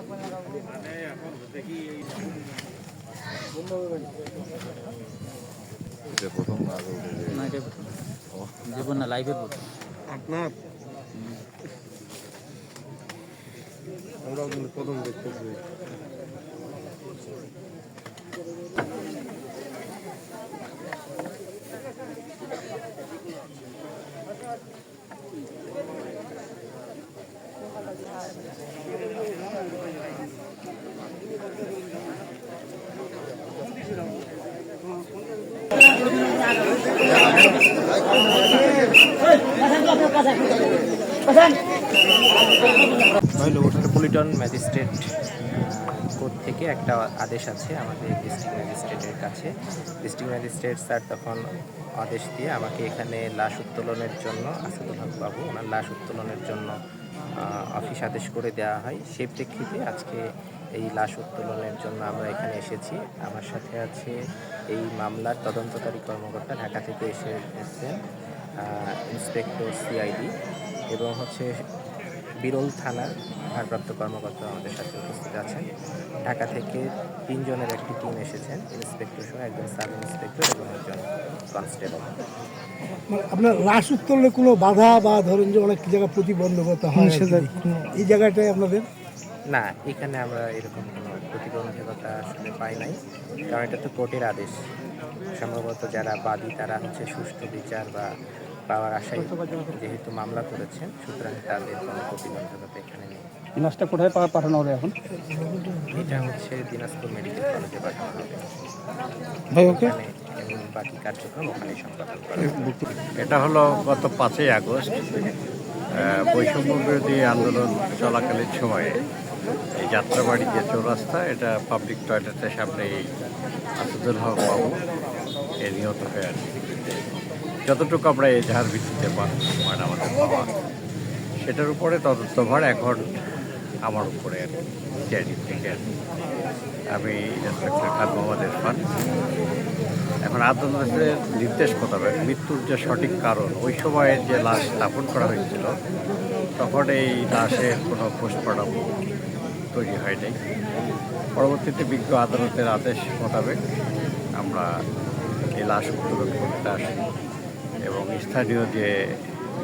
উঠে যে- না এটা জীবন না প্রথম আপনার? আমরাও প্রথম মেট্রোপলিটন ম্যাজিস্ট্রেট কোর্ট থেকে একটা আদেশ আছে আমাদের ডিস্ট্রিক্ট ম্যাজিস্ট্রেটের কাছে। ডিস্ট্রিক্ট ম্যাজিস্ট্রেট স্যার তখন আদেশ দিয়ে আমাকে এখানে লাশ উত্তোলনের জন্য আসাদুল হক বাবু, ওনার লাশ উত্তোলনের জন্য অফিস আদেশ করে দেওয়া হয়। সেই প্রেক্ষিতে আজকে এই লাশ উত্তোলনের জন্য আমরা এখানে এসেছি। আমার সাথে আছে এই মামলার তদন্তকারী কর্মকর্তা ঢাকা থেকে এসে এসেছেন ইন্সপেক্টর সিআইডি এবং হচ্ছে বিরল থানার ভারপ্রাপ্ত কর্মকর্তা আমাদের সাথে উপস্থিত আছেন। ঢাকা থেকে তিনজনের একটি টিম এসেছেন ইন্সপেক্টর সহ একজন সাব ইন্সপেক্টর এবং একজন কনস্টেবল। মানে আপনার লাশ উত্তোলনে কোনো বাধা বা ধরেন যে অনেক জায়গা প্রতিবন্ধকতা হয় এই জায়গাটায় আপনাদের না এখানে আমরা এরকম কোনো প্রতিবন্ধকতা আসলে পাই নাই কারণ এটা তো কোর্টের আদেশ। সম্ভবত যারা বাদী তারা হচ্ছে সুষ্ঠু বিচার বা পাওয়ার আশায় যেহেতু মামলা করেছেন সুতরাং তাদের কোনো প্রতিবন্ধকতা এখানে নেই। লাশটা কোথায় পা- পাঠানো হবে এখন? এটা হচ্ছে দিনাজপুর মেডিকেল কলেজে পাঠানো হবে। ভাই ওকে? এবং বাকি কার্যক্রম ওখানে সম্পাদন করা এটা হলো গত পাঁচই আগস্ট বৈষম্য বিরোধী আন্দোলন চলাকালীন সময়ে এই যাত্রাবাড়ি যে চৌরাস্তা এটা পাবলিক টয়লেটের সামনে এই আসাদুল হক বাবু, এ নিহত হয়ে আছে। যতটুকু আমরা এই ঝাড় ভিত্তিতে মানে আমাদের পাওয়া সেটার উপরে তদন্তভার এখন আমার উপরে সিআইডি থেকে আমি ইন্সপেক্টর খান মোহাম্মদ ইরফান এখন আদালতের নির্দেশ মোতাবেক মৃত্যুর যে সঠিক কারণ, ওই সময়ে যে লাশ স্থাপন করা হয়েছিল, তখন এই লাশের কোনো পোস্টমর্টম তৈরি হয় নাই পরবর্তীতে বিজ্ঞ আদালতের আদেশ মোতাবেক আমরা এই লাশ উত্তোলন করতে আসি এবং স্থানীয় যে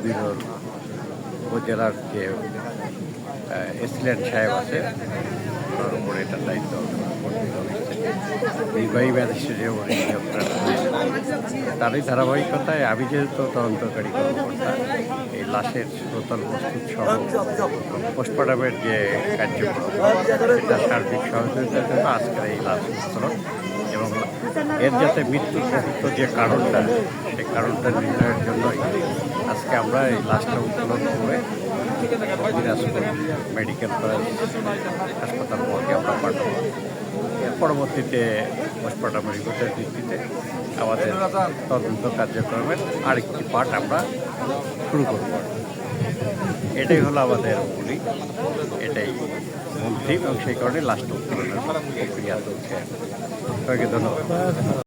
বিরোধ, উপজেলার যে এসিলেন্ট সাহেব আছে। ওনার উপরে এটার দায়িত্ব নির্বাহী ম্যাজিস্ট্রেটে উনি তারই ধারাবাহিকতায় আমি যেহেতু তদন্তকারী কর্মকর্তা, এই লাশের শ্রোতল প্রস্তুত সহ পোস্টমর্টমের যে কার্যক্রম, সেটা সার্বিক সহযোগিতার জন্য আজকের এই লাশ এবং এর যাতে মৃত্যুর প্রকৃত যে কারণটা, সেই কারণটা নির্ণয়ের জন্যই আজকে আমরা এই লাশটা উত্তোলন করে দিনাজপুর মেডিকেল কলেজ, হাসপাতাল মর্গে আমরা পাঠাবো পরবর্তীতে পোস্টমর্টম রিপোর্টের ভিত্তিতে আমাদের তদন্ত কার্যক্রমের আরেকটি পার্ট আমরা শুরু করব। এটাই হলো আমাদের মূলিক, এটাই থিম এবং সেই কারণে লাস্ট উত্তোলনের প্রক্রিয়া চলছে। সবাইকে ধন্যবাদ।